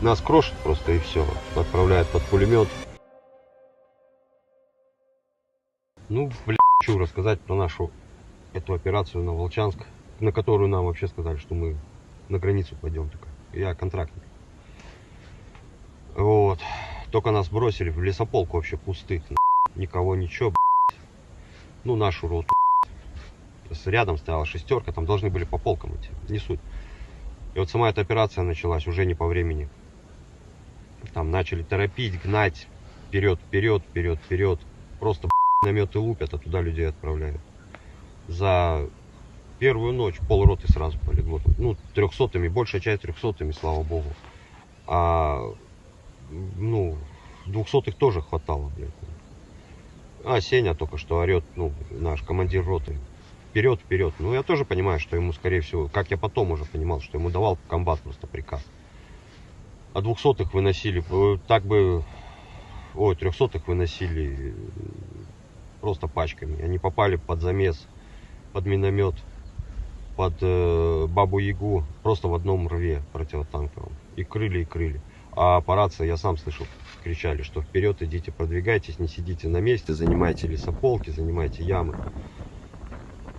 Нас крошат просто и все. Отправляют под пулемет. Ну, блин, хочу рассказать про нашу эту операцию на Волчанск, на которую нам вообще сказали, что мы на границу пойдем только. Я контрактник. Вот. Только нас бросили в лесополку вообще пустых. Никого, ничего, блядь. Ну, нашу роту. С- Рядом стояла шестерка, там должны были по полкам идти. Не суть. И вот сама эта операция началась уже не по времени. Там начали торопить, гнать. Вперед, вперед, вперед, вперед. Просто наметы лупят, а туда людей отправляют. За первую ночь полроты сразу полегло. Ну, трехсотыми, большая часть трехсотыми, слава богу. А, ну, двухсотых тоже хватало, блядь. А Сеня только что орет, ну, наш командир роты. Вперед, вперед. Ну, я тоже понимаю, что ему, скорее всего, как я потом уже понимал, что ему давал комбат просто приказ. А двухсотых выносили, э, так бы, ой, трехсотых выносили э, просто пачками. Они попали под замес, под миномет, под э, Бабу-Ягу, просто в одном рве противотанковом. И крыли, и крыли. А по рации я сам слышал, кричали, что вперед идите, продвигайтесь, не сидите на месте, занимайте лесополки, занимайте ямы.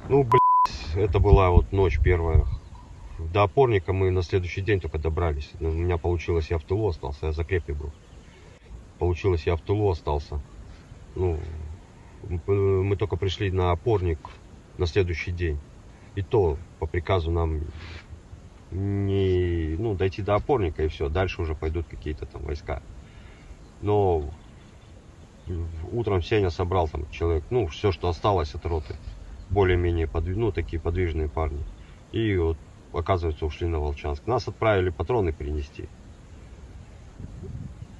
Ну, блядь, это была вот ночь первая. До опорника мы на следующий день только добрались. Ну, У меня получилось, я в тылу остался, я за был. Получилось, я в тылу остался. Ну, мы только пришли на опорник на следующий день. И то по приказу нам не, ну, дойти до опорника и все. Дальше уже пойдут какие-то там войска. Но утром Сеня собрал там человек, ну, все, что осталось от роты. Более-менее, подви- ну, такие подвижные парни. И вот, оказывается, ушли на Волчанск. Нас отправили патроны принести.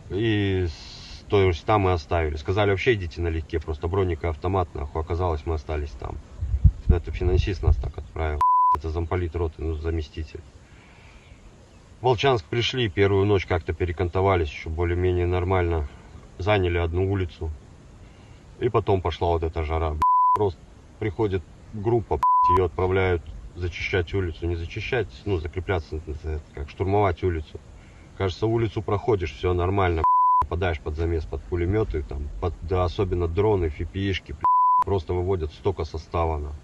И то есть там мы оставили. Сказали, вообще идите налегке, просто броник и автомат, нахуй. Оказалось, мы остались там. Это финансист нас так отправил. Это замполит роты, ну, заместитель. Волчанск пришли, первую ночь как-то перекантовались, еще более-менее нормально. Заняли одну улицу. И потом пошла вот эта жара. Просто приходит группа, ее отправляют зачищать улицу. Не зачищать, ну, закрепляться, как штурмовать улицу. Кажется, улицу проходишь, все нормально. Попадаешь под замес, под пулеметы, там, под, да, особенно дроны, фипишки, просто выводят столько состава. на.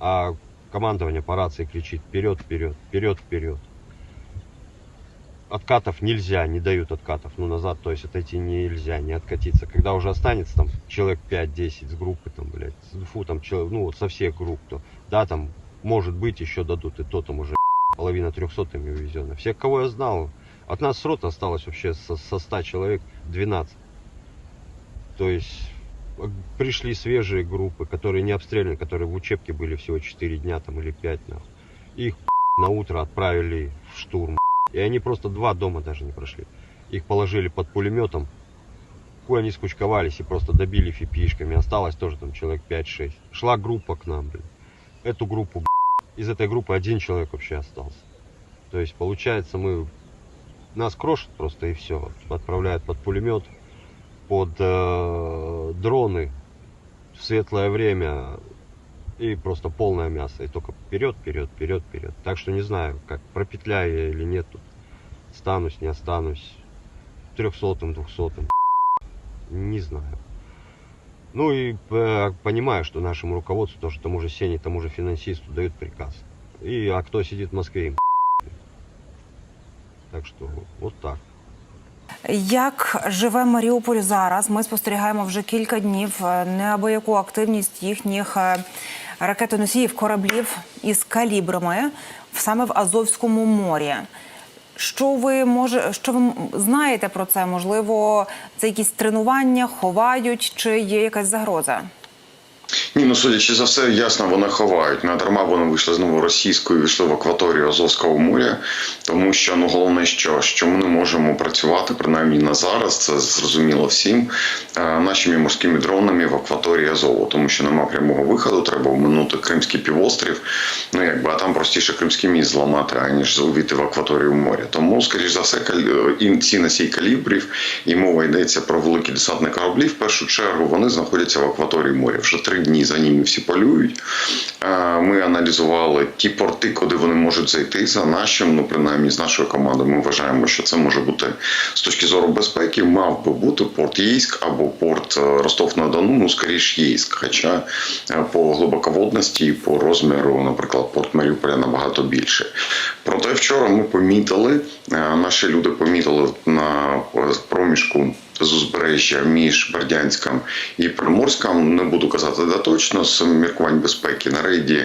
А командование по рации кричит вперед, вперед, вперед, вперед. Откатов нельзя, не дают откатов, ну назад, то есть отойти нельзя, не откатиться. Когда уже останется там человек 5-10 с группы, там, блядь, фу, там, человек, ну со всех групп, то, да, там, может быть, еще дадут, и то там уже половина трехсотыми увезена. Всех, кого я знал, от нас с роты осталось вообще со, со 100 человек 12. То есть э, пришли свежие группы, которые не обстреляны, которые в учебке были всего 4 дня там или 5 нахуй. Их на утро отправили в штурм. И они просто два дома даже не прошли. Их положили под пулеметом. Хуй они скучковались и просто добили фипишками. Осталось тоже там человек 5-6. Шла группа к нам, блин. Эту группу, блин, из этой группы один человек вообще остался. То есть, получается, мы... Нас крошат просто и все. Отправляют под пулемет, под э, дроны в светлое время и просто полное мясо. И только вперед, вперед, вперед, вперед. Так что не знаю, как пропетляю я или нет тут. Останусь, не останусь. Трехсотым, двухсотым. Не знаю. Ну и э, понимаю, что нашему руководству, тоже тому же Сене, тому же финансисту дают приказ. И, а кто сидит в Москве, им Так что вот так. Як живе Маріуполь зараз? Ми спостерігаємо вже кілька днів е, неабияку активність їхніх е, ракетоносіїв кораблів із калібрами саме в Азовському морі. Що ви може, що ви знаєте про це? Можливо, це якісь тренування, ховають, чи є якась загроза? Ні, ну судячи за все, ясно, вони ховають. Не дарма вони вийшли знову російською, вийшли в акваторію Азовського моря, тому що ну головне, що, що ми не можемо працювати, принаймні на зараз, це зрозуміло всім, е, нашими морськими дронами в акваторії Азову, тому що нема прямого виходу, треба обминути Кримський півострів. Ну якби а там простіше Кримський міст зламати, аніж увійти в акваторію моря. Тому, скоріш за все, і ці носій калібрів, і мова йдеться про великі десантні кораблі. В першу чергу вони знаходяться в акваторії моря. Вже три дні за ними всі полюють. Ми аналізували ті порти, куди вони можуть зайти. За нашим, ну принаймні з нашою командою, ми вважаємо, що це може бути з точки зору безпеки. Мав би бути порт Єйськ або порт е, Ростов-на-Дону, ну скоріш Єйськ. Хоча е, по глибоководності і по розміру, наприклад, порт Маріуполя набагато більше. Проте вчора ми помітили, е, наші люди помітили на проміжку з узбережжя між Бердянськом і Приморськом. Не буду казати де точно з міркувань безпеки на рейді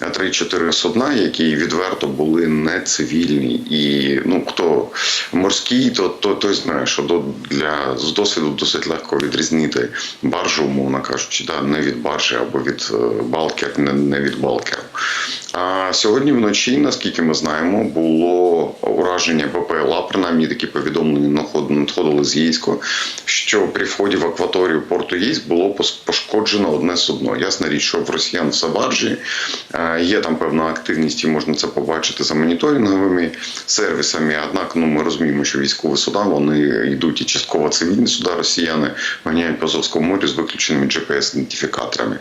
3-4 судна, які відверто були не цивільні. І ну хто морський, то то той знає, що до для з досвіду досить легко відрізнити баржу, умовно кажучи, да, не від баржі або від е, балкер, не, не від балкеру. А сьогодні вночі, наскільки ми знаємо, було ураження БПЛА, принаймні такі повідомлення надход- надходили з Єйська, що при вході в акваторію порту Єйськ було пошкоджено одне судно. Ясна річ, що в росіян все баржі е, є там певна активність, і можна це побачити за моніторинговими сервісами. Однак, ну ми розуміємо, що військові суда вони йдуть і частково цивільні суда росіяни ганяють по Азовському морю з виключеними GPS-ідентифікаторами.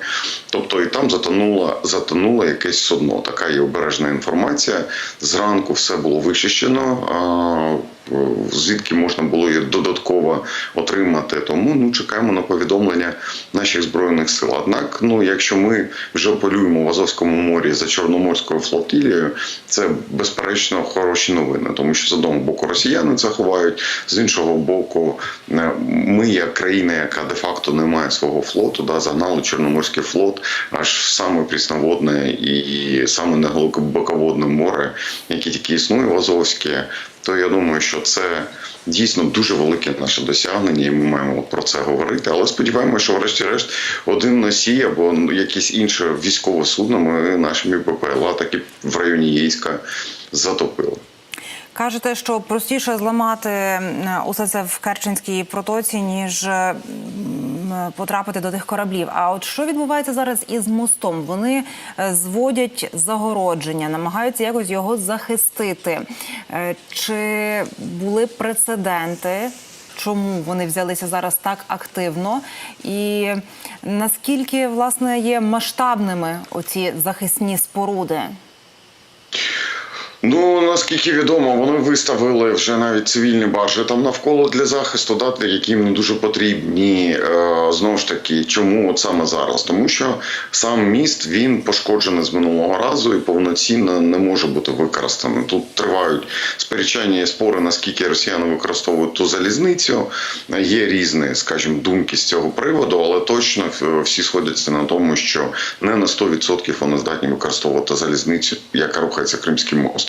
Тобто і там затонуло, затонуло якесь судно. Така є обережна інформація. Зранку все було вичищено. А, Звідки можна було її додатково отримати, тому ну чекаємо на повідомлення наших збройних сил. Однак, ну якщо ми вже полюємо в Азовському морі за Чорноморською флотилією, це безперечно хороші новини, тому що з одного боку росіяни це ховають, з іншого боку, е, ми, як країна, яка де-факто не має свого флоту, да, загнали Чорноморський флот аж в саме прісноводне і саме неглибоководне море, яке тільки існує в Азовське. То я думаю, що це дійсно дуже велике наше досягнення, і ми маємо про це говорити. Але сподіваємося, що врешті-решт один носій або якесь інше військове судно ми нашими БПЛА таки в районі Єйська затопили. Кажете, що простіше зламати усе це в Керченській протоці, ніж потрапити до тих кораблів. А от що відбувається зараз із мостом? Вони е, зводять загородження, намагаються якось його захистити. Е, Чи були прецеденти? Чому вони взялися зараз так активно, і наскільки власне є масштабними оці захисні споруди? Ну наскільки відомо, вони виставили вже навіть цивільні баржі там навколо для захисту, да, які їм дуже потрібні. Е, знову ж таки, чому от саме зараз? Тому що сам міст він пошкоджений з минулого разу і повноцінно не може бути використаний. Тут тривають сперечання і спори, наскільки росіяни використовують ту залізницю. Є різні, скажімо, думки з цього приводу, але точно е, всі сходяться на тому, що не на 100% вони здатні використовувати залізницю, яка рухається Кримським мостом.